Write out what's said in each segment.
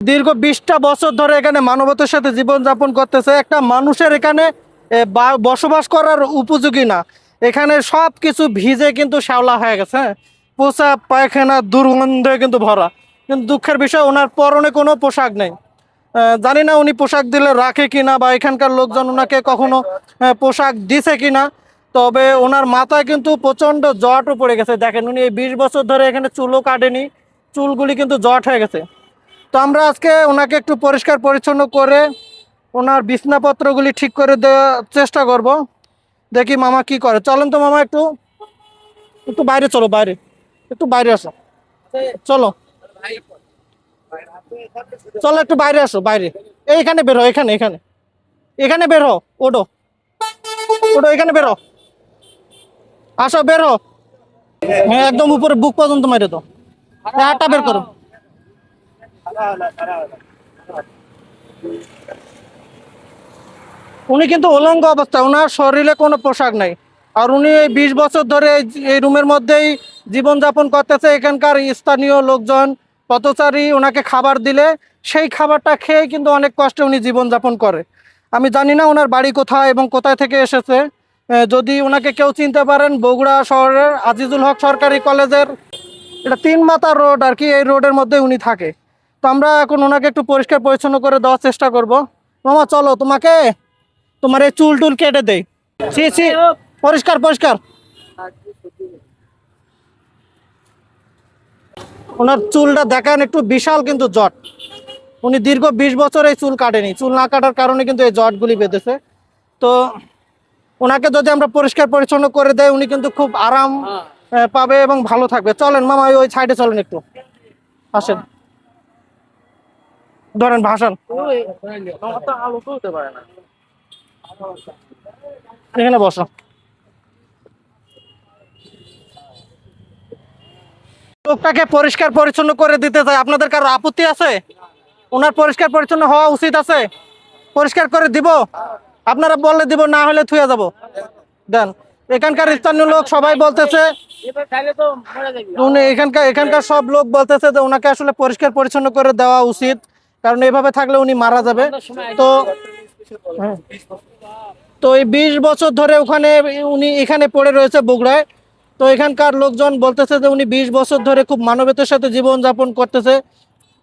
দীর্ঘ বিশটা বছর ধরে এখানে মানবতার সাথে জীবনযাপন করতেছে। একটা মানুষের এখানে বসবাস করার উপযোগী না। এখানে সব কিছু ভিজে কিন্তু শ্যাওলা হয়ে গেছে হ্যাঁ? পোষা পায়খানা, দুর্গন্ধে কিন্তু ভরা। কিন্তু দুঃখের বিষয়, ওনার পরনে কোনো পোশাক নেই। জানি না উনি পোশাক দিলে রাখে কিনা বা এখানকার লোকজন ওনাকে কখনো পোশাক দিছে কিনা। তবে ওনার মাথায় কিন্তু প্রচণ্ড জটও পড়ে গেছে। দেখেন, উনি এই বিশ বছর ধরে এখানে চুলও কাটেনি। চুলগুলি কিন্তু জট হয়ে গেছে। তো আমরা আজকে ওনাকে একটু পরিষ্কার পরিচ্ছন্ন করে ওনার বিছনাপত্রগুলি ঠিক করে দেওয়ার চেষ্টা করব। দেখি মামা কি করে। চলেন তো মামা একটু একটু বাইরে চলো, বাইরে। একটু বাইরে আসো। চলো। চলো একটু বাইরে আসো, বাইরে। এইখানে বেরো এখানে এখানে। এখানে বেরো ওডো ওডো এখানে বেরো আসো, বেরো হ্যাঁ একদম উপরে, বুক পর্যন্ত মারে তো হাতটা বের করো। উনি কিন্তু উলঙ্গ অবস্থা ওনার শরীরে কোনো পোশাক নাই। আর উনি এই বিশ বছর ধরে এই- রুমের মধ্যেই জীবনযাপন করতেছে, এখানকার স্থানীয় লোকজন, পথচারী ওনাকে খাবার দিলে, সেই খাবারটা খেয়ে কিন্তু অনেক কষ্টে উনি জীবনযাপন করে। আমি জানি না ওনার বাড়ি কোথায় এবং কোথায় থেকে এসেছে। যদি ওনাকে কেউ চিনতে পারেন, বগুড়া শহরের আজিজুল হক সরকারি কলেজের, এটা তিন মাথা রোড আর কি, এই রোডের মধ্যে উনি থাকে। তো আমরা এখন ওনাকে একটু পরিষ্কার পরিচ্ছন্ন করে দেওয়ার চেষ্টা করব। মামা চলো তোমাকে তোমার এই চুল টুল কেটে দেই। ছি ছি পরিষ্কার পরিষ্কার। ওনার চুলটা দেখান একটু বিশাল কিন্তু জট। উনি দীর্ঘ বিশ বছর এই চুল কাটেনি। চুল না কাটার কারণে কিন্তু এই জটগুলি বেঁধেছে। তো ওনাকে যদি আমরা পরিষ্কার পরিচ্ছন্ন করে দেয় উনি কিন্তু খুব আরাম পাবে এবং ভালো থাকবে। চলেন মামা ওই সাইডে চলেন একটু। আসেন। ধরেন ভাষণ। এখানে বসো। লোকটাকে পরিষ্কার পরিচ্ছন্ন করে দিতে চাই। আপনাদের কারও আপত্তি আছে? ওনার পরিষ্কার পরিচ্ছন্ন হওয়া উচিত আছে? পরিষ্কার করে দিব? আপনারা বললে দিব না হলে থুয়ে যাব। দেন এখানকার স্থানীয় লোক সবাই বলতেছে উনি এখানকার এখানকার সব লোক বলতেছে যে ওনাকে আসলে পরিষ্কার পরিচ্ছন্ন করে দেওয়া উচিত। কারণ এইভাবে থাকলে উনি মারা যাবে। তো হ্যাঁ। তো এই বিশ বছর ধরে ওখানে উনি এখানে পড়ে রয়েছে বগুড়ায়। তো এখানকার লোকজন বলতেছে যে উনি বিশ বছর ধরে খুব মানবতার সাথে জীবন যাপন করতেছে।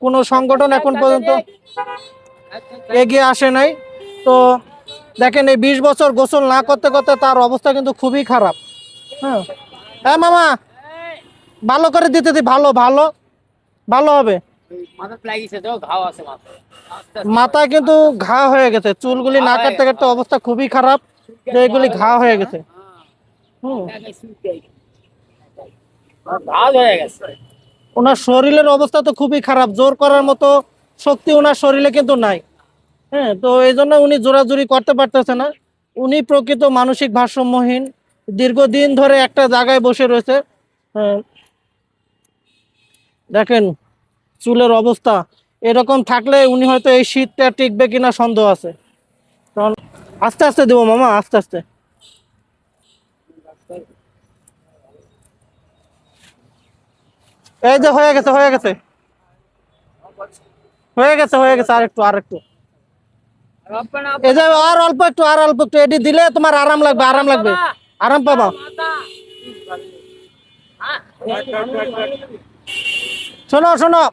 কোনো সংগঠন এখন পর্যন্ত এগিয়ে আসে নাই। তো দেখেন এই বিশ বছর গোসল না করতে করতে তার অবস্থা কিন্তু খুবই খারাপ। হ্যাঁ। হ্যাঁ মামা। ভালো করে দিতে দি, ভালো ভালো। ভালো হবে। মাথায় কিন্তু ঘা হয়ে গেছে চুলগুলি না কাটতে কাটতে অবস্থা খুবই খারাপ যে এগুলি ঘা হয়ে গেছে হয়ে গেছে। ওনার শরীরের অবস্থা তো খুবই খারাপ জোর করার মতো শক্তি ওনার শরীরে কিন্তু নাই। হ্যাঁ তো এই জন্য উনি জোরাজুরি করতে পারতেছে না। উনি প্রকৃত মানসিক ভারসাম্যহীন দীর্ঘদিন ধরে একটা জায়গায় বসে রয়েছে। হ্যাঁ। দেখেন চুলের অবস্থা এরকম থাকলে উনি হয়তো এই শীতটা টিকবে কিনা সন্দেহ আছে। কারণ আস্তে আস্তে দেবো মামা আস্তে আস্তে। এই যে হয়ে গেছে হয়ে গেছে। হয়ে গেছে হয়ে গেছে আর একটু আর একটু। এই যে আর অল্প একটু আর অল্প একটু এটি দিলে তোমার আরাম লাগবে আরাম লাগবে। আরাম পাবা। শোনো শোনো।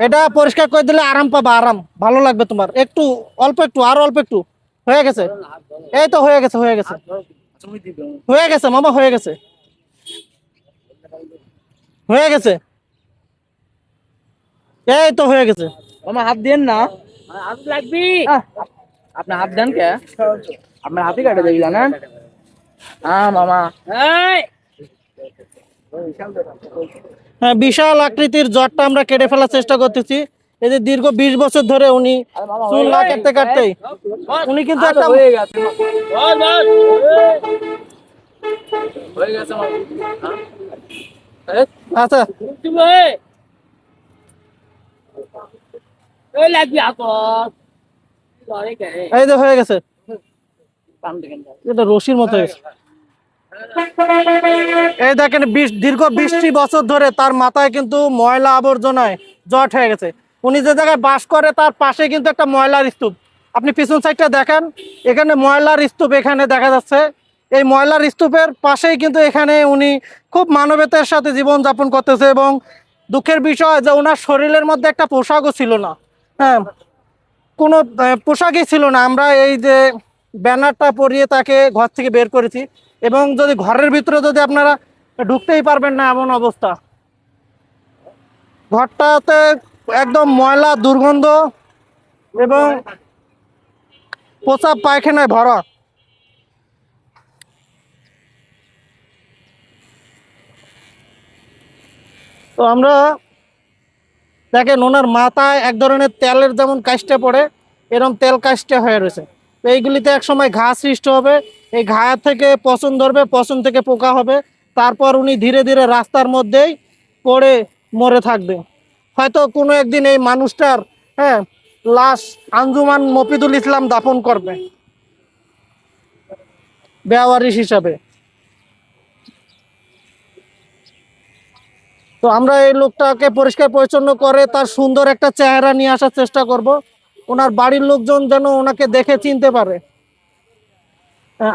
এটা পরিষ্কার করে দিলে আরাম পাবা আরাম। ভালো লাগবে তোমার। একটু অল্প একটু আর অল্প একটু। হয়ে গেছে। এই তো হয়ে গেছে হয়ে গেছে। হয়ে গেছে মামা হয়ে গেছে। হয়ে গেছে। এই তো হয়ে গেছে। মামা হাত দেন না। হাত লাগবি। আহ, হাত দেন কে? আপনার হাতে কাটে দেবিলা না হ্যাঁ মামা। এই। বিশাল আকৃতির জটটা আমরা কেটে ফেলার চেষ্টা করতেছি। এই যে দীর্ঘ বিশ বছর ধরে উনি চুল না কাটতে কাটতেই উনি কিন্তু একটা হয়ে হয়ে আচ্ছা। এই যে হয়ে গেছে। এটা রশির মতো হয়ে গেছে। এই দেখেন দীর্ঘ বিশটি বছর ধরে তার মাথায় কিন্তু ময়লা আবর্জনায় জট হয়ে গেছে। উনি যে জায়গায় বাস করে, তার পাশে কিন্তু একটা ময়লার স্তূপ। আপনি পিছন সাইডটা দেখেন, এখানে ময়লার স্তূপ এখানে দেখা যাচ্ছে। এই ময়লার স্তূপের পাশেই কিন্তু এখানে উনি খুব মানবতার সাথে জীবন যাপন করতেছে এবং দুঃখের বিষয় যে ওনার শরীরের মধ্যে একটা পোশাকও ছিল না। হ্যাঁ কোনো পোশাকই ছিল না। আমরা এই যে ব্যানারটা পরিয়ে তাকে ঘর থেকে বের করেছি। এবং যদি ঘরের ভিতরে যদি আপনারা ঢুকতেই পারবেন না এমন অবস্থা। ঘরটাতে একদম ময়লা, দুর্গন্ধ এবং পোচা পায়খানায় ভরা। তো আমরা দেখেন ওনার মাথায় এক ধরনের তেলের যেমন কাজটা পড়ে এরকম তেল কাজটা হয়ে রয়েছে। এইগুলিতে এক সময় ঘা সৃষ্টি হবে, এই ঘা থেকে পচন ধরবে, পচন থেকে পোকা হবে। তারপর উনি ধীরে ধীরে রাস্তার মধ্যেই পড়ে মরে থাকবে। হয়তো কোনো একদিন এই মানুষটার হ্যাঁ লাশ আঞ্জুমান মফিদুল ইসলাম দাফন করবে। বেওয়ারিশ হিসাবে। তো আমরা এই লোকটাকে পরিষ্কার পরিচ্ছন্ন করে তার সুন্দর একটা চেহারা নিয়ে আসার চেষ্টা করব। ওনার বাড়ির লোকজন যেন ওনাকে দেখে চিনতে পারে।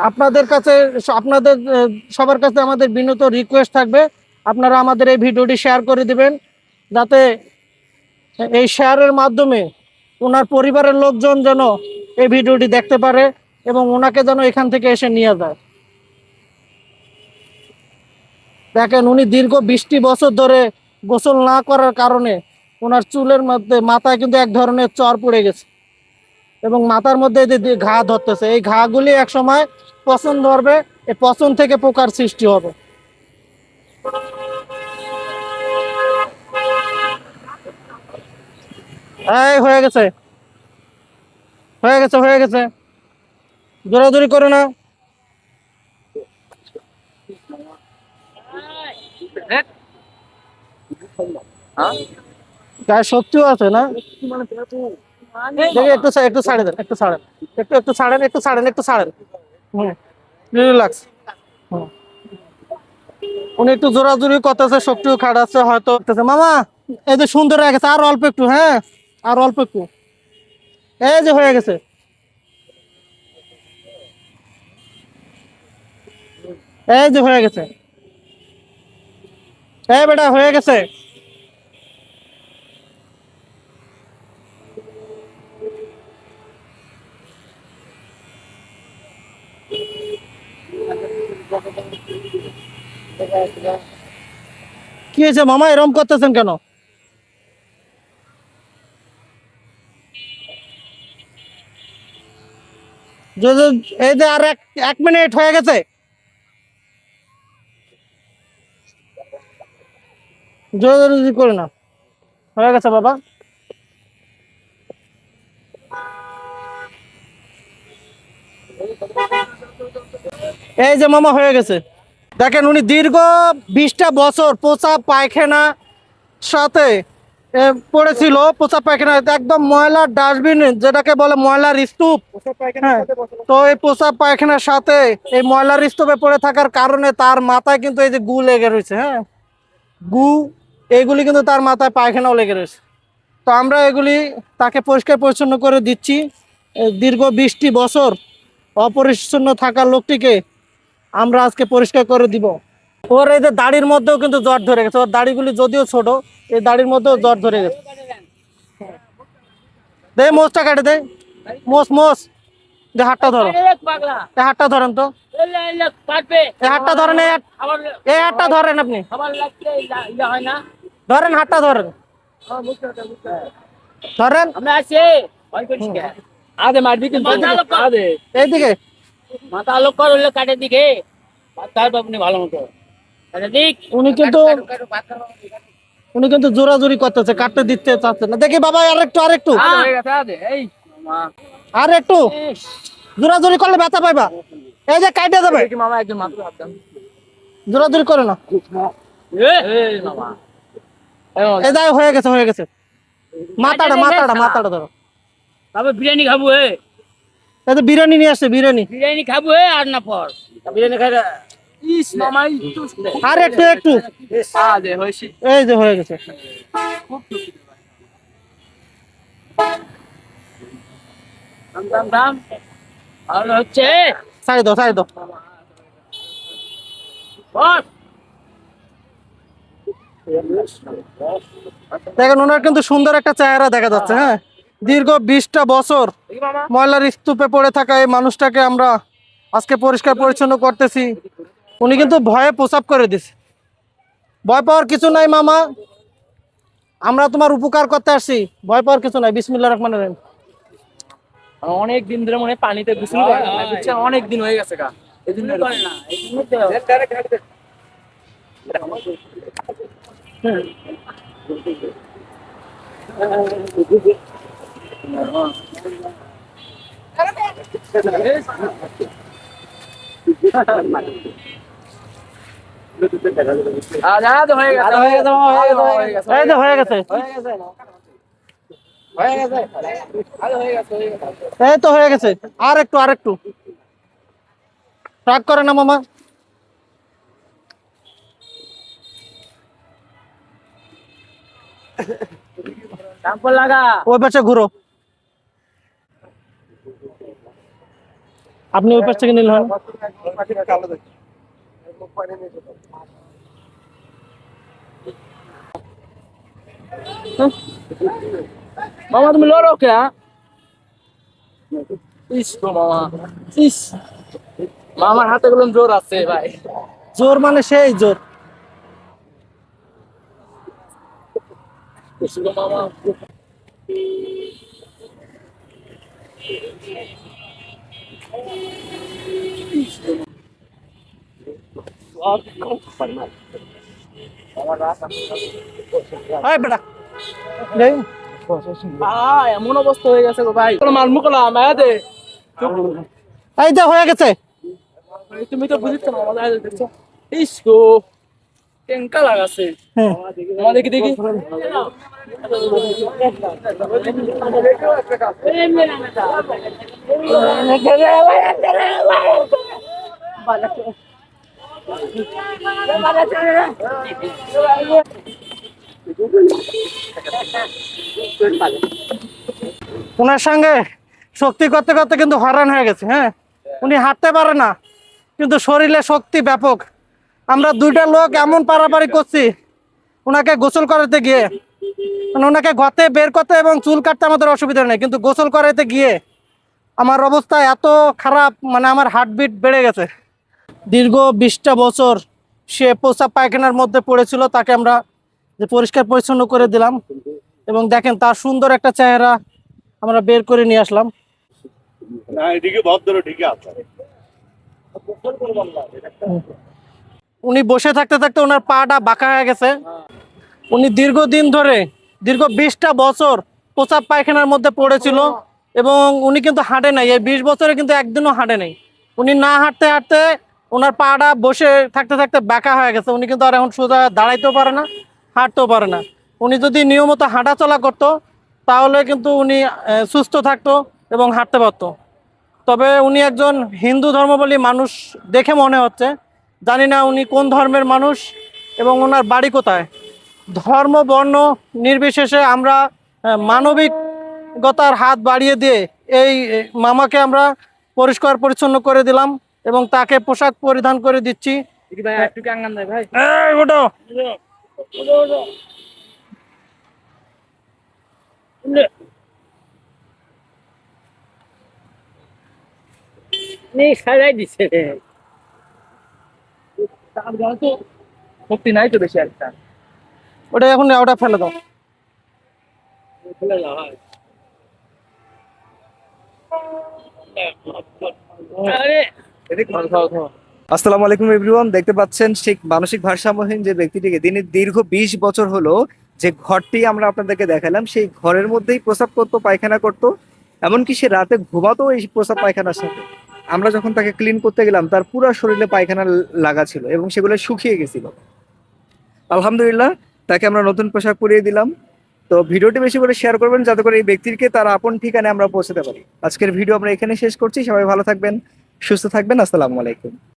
আপনাদের কাছে, আপনাদের সবার কাছে আমাদের বিনত রিকোয়েস্ট থাকবে। আপনারা আমাদের এই ভিডিওটি শেয়ার করে দিবেন, যাতে এই শেয়ারের মাধ্যমে ওনার পরিবারের লোকজন যেন এই ভিডিওটি দেখতে পারে এবং ওনাকে যেন এখান থেকে এসে নিয়ে যায়। দেখেন, উনি দীর্ঘ বিশটি বছর ধরে গোসল না করার কারণে ওনার চুলের মধ্যে মাথায় কিন্তু এক ধরনের চর পড়ে গেছে। এবং মাথার মধ্যে যে ঘা ধরতেছে, এই ঘাগুলি এক সময় পছন্দ ধরবে এই পছন্দ থেকে পোকার সৃষ্টি হবে। এই, হয়ে গেছে। হয়ে গেছে হয়ে গেছে। জোরাজুরি করে না। গায়ে শক্তিও আছে না? দেখি একটু একটু ছাড়ে দেন একটু ছাড়েন। একটু একটু ছাড়েন একটু ছাড়েন একটু ছাড়েন। হুম। রিল্যাক্স। হুম। উনি একটু জোরাজুরি করতেছে শক্তিও খাটাচ্ছে হয়তো। মামা এই যে সুন্দর হয়ে গেছে আর অল্প একটু হ্যাঁ? আর অল্প একটু। এই যে হয়ে গেছে। এই যে হয়ে গেছে। এই বেটা হয়ে গেছে। কি হয়েছে মামা? এরম করতেছেন কেন? এই যে আর এক মিনিট হয়ে গেছে। জোরাজুরি করে না। হয়ে গেছে বাবা। এই যে মামা হয়ে গেছে। দেখেন উনি দীর্ঘ বিশটা বছর পোচা পায়খানা সাথে পড়েছিল। পোচা পায়খানা একদম ময়লার ডাস্টবিন যেটাকে বলে ময়লার স্তূপ। হ্যাঁ, তো এই পোচা পায়খানার সাথে এই ময়লার স্তূপে পড়ে থাকার কারণে তার মাথায় কিন্তু এই যে গু লেগে রয়েছে হ্যাঁ। গু এইগুলি কিন্তু তার মাথায় পায়খানাও লেগে রয়েছে। তো আমরা এগুলি তাকে পরিষ্কার পরিচ্ছন্ন করে দিচ্ছি। দীর্ঘ বিশটি বছর অপরিচ্ছন্ন থাকা লোকটিকে আমরা আজকে পরিষ্কার করে দিব। ওর এই যে দাড়ির মধ্যেও কিন্তু জ্বর ধরে গেছে। ওর দাড়িগুলি যদিও ছোট এই দাড়ির মধ্যেও জ্বর ধরে গেছে। দে মোষটা কাটে দে। মোষ মোষ যে হাতটা ধরো। এই হাতটা ধরেন তো। এই হাতটা ধরেন এই হাতটা ধরেন আপনি। ইয়া- ধরেন হাতটা ধরেন। হ্যাঁ। ধরেন। আমরা আছি? আদে মারবি কিন্তু। এইদিকে। মাথা আলোক কর হলে কাটে দিকে। তার বাবুনি ভালো মতো উনি কিন্তু উনি কিন্তু জোরাজুরি করতেছে কাটতে দিতে চাচ্ছে না। দেখি বাবা আর একটু আর জোরাজুরি করলে ব্যথা পাইবা। এই যে কাটে যাবে। কি মামা একজন মাত্র হাত করে না। এই যাই হয়ে গেছে হয়ে গেছে। মাথাটা মাথাটা মাথাটা ধরো। তবে বিরিয়ানি খাব হে তাতে বিরিয়ানি নিয়ে আসছে বিরিয়ানি। বিরিয়ানি খাব আর না পর বিরিয়ানি খাই আর একটু হচ্ছে দেখেন ওনার কিন্তু সুন্দর একটা চেহারা দেখা যাচ্ছে হ্যাঁ। দীর্ঘ বিশটা বছর ময়লার স্তূপে পড়ে থাকা এই মানুষটাকে আমরা আজকে পরিষ্কার পরিচ্ছন্ন করতেছি। উনি কিন্তু ভয়ে প্রসাব করে দিছে। ভয় পাওয়ার কিছু নাই মামা। আমরা তোমার উপকার করতে আসছি। ভয় পাওয়ার কিছু নাই। বিসমিল্লা রহমান রহিম। অনেক দিন ধরে মনে পানিতে গোসল করে অনেক দিন হয়ে গেছে গা। এই করে না এই জন্য তো আজ আজ হয়ে গেছে হয়ে গেছে মামা, হয়ে গেছে এই যে হয়ে গেছে। হয়ে গেছে হয়ে গেছে। আজ হয়ে গেছে হয়ে গেছে। এই তো হয়ে গেছে। আর একটু আর একটু। রাগ করে না মামা। শ্যাম্পু লাগা। ওই পাশে ঘুরো। আপনি ওই পাশ থেকে নিল হন মামা তুমি লড়ো কে হ্যাঁ? ইস মামা ইস। মামার হাতে গুলো জোর আছে ভাই। জোর মানে সেই জোর। মামা বেটা। এমন অবস্থা হয়ে গেছে গো ভাই। মুকলা মায়া দে। এই যে হয়ে গেছে। তুমি তো বুঝিস না আমাদের দেখছ? ইস গো। টেঙ্কা লাগাছে দেখি দেখি? ওনার সঙ্গে শক্তি করতে করতে কিন্তু হয়রান হয়ে গেছে হ্যাঁ? উনি হাঁটতে পারে না কিন্তু শরীরে শক্তি ব্যাপক। আমরা দুইটা লোক এমন পারাপারি করছি ওনাকে গোসল করাতে গিয়ে। মানে ওনাকে গতে বের করতে এবং চুল কাটতে আমাদের অসুবিধা নেই কিন্তু গোসল করাতে গিয়ে আমার অবস্থা এত খারাপ মানে আমার হার্টবিট বেড়ে গেছে। দীর্ঘ বিশটা বছর সে প্রস্রাব পায়খানার মধ্যে পড়েছিল তাকে আমরা যে পরিষ্কার পরিচ্ছন্ন করে দিলাম। এবং দেখেন তার সুন্দর একটা চেহারা আমরা বের করে নিয়ে আসলাম। না এদিকে ভদ্র ঠিকই আছে। উনি বসে থাকতে থাকতে ওনার পাটা বাঁকা হয়ে গেছে। উনি দীর্ঘদিন ধরে, দীর্ঘ বিশটা বছর প্রসাব পায়খানার মধ্যে পড়েছিল এবং উনি কিন্তু হাঁটে নাই। এই বিশ বছরে কিন্তু একদিনও হাঁটে নাই। উনি না হাঁটতে হাঁটতে ওনার পাটা বসে থাকতে থাকতে বাঁকা হয়ে গেছে। উনি কিন্তু আর এখন সোজা দাঁড়াইতেও পারে না, হাঁটতেও পারে না। উনি যদি নিয়মিত হাঁটাচলা করতো, তাহলে কিন্তু উনি সুস্থ থাকতো এবং হাঁটতে পারতো। তবে উনি একজন হিন্দু ধর্মাবলী মানুষ দেখে মনে হচ্ছে। জানি না উনি কোন ধর্মের মানুষ এবং ওনার বাড়ি কোথায় ধর্ম বর্ণ নির্বিশেষে আমরা মানবিকতার হাত বাড়িয়ে দিয়ে এই মামাকে আমরা পরিষ্কার পরিচ্ছন্ন করে দিলাম এবং তাকে পোশাক পরিধান করে দিচ্ছি ভাই একটু কাঙ্গান দেয় ভাই এই ওঠো। নে সারাই দিছে রে তার গায়ে তো শক্তি নাই তো বেশি একটা। ওটা এখন ওটা ফেলে দাও। ফেলে দাও আরে। খাও খাও খাও আসসালামু আলাইকুম এভরিওয়ান দেখতে পাচ্ছেন সেই মানসিক ভারসাম্যহীন যে ব্যক্তিটিকে তিনি দীর্ঘ বিশ বছর হলো যে ঘরটি আমরা আপনাদেরকে দেখালাম সেই ঘরের মধ্যেই প্রসাব করতো পায়খানা করতো। এমনকি সে রাতে ঘুমাতো এই প্রসাব পায়খানার সাথে। আমরা যখন তাকে ক্লিন করতে গেলাম, তার পুরো শরীরে পায়খানা লাগা ছিল এবং সেগুলো শুকিয়ে গেছিল। আলহামদুলিল্লাহ, তাকে আমরা নতুন পোশাক পরিয়ে দিলাম। তো ভিডিওটি বেশি করে শেয়ার করবেন, যাতে করে এই ব্যক্তিকে তার আপন ঠিকানায় আমরা পৌঁছাতে পারি। আজকের ভিডিও আমরা এখানে শেষ করছি। সবাই ভালো থাকবেন, সুস্থ থাকবেন। আসসালামু আলাইকুম।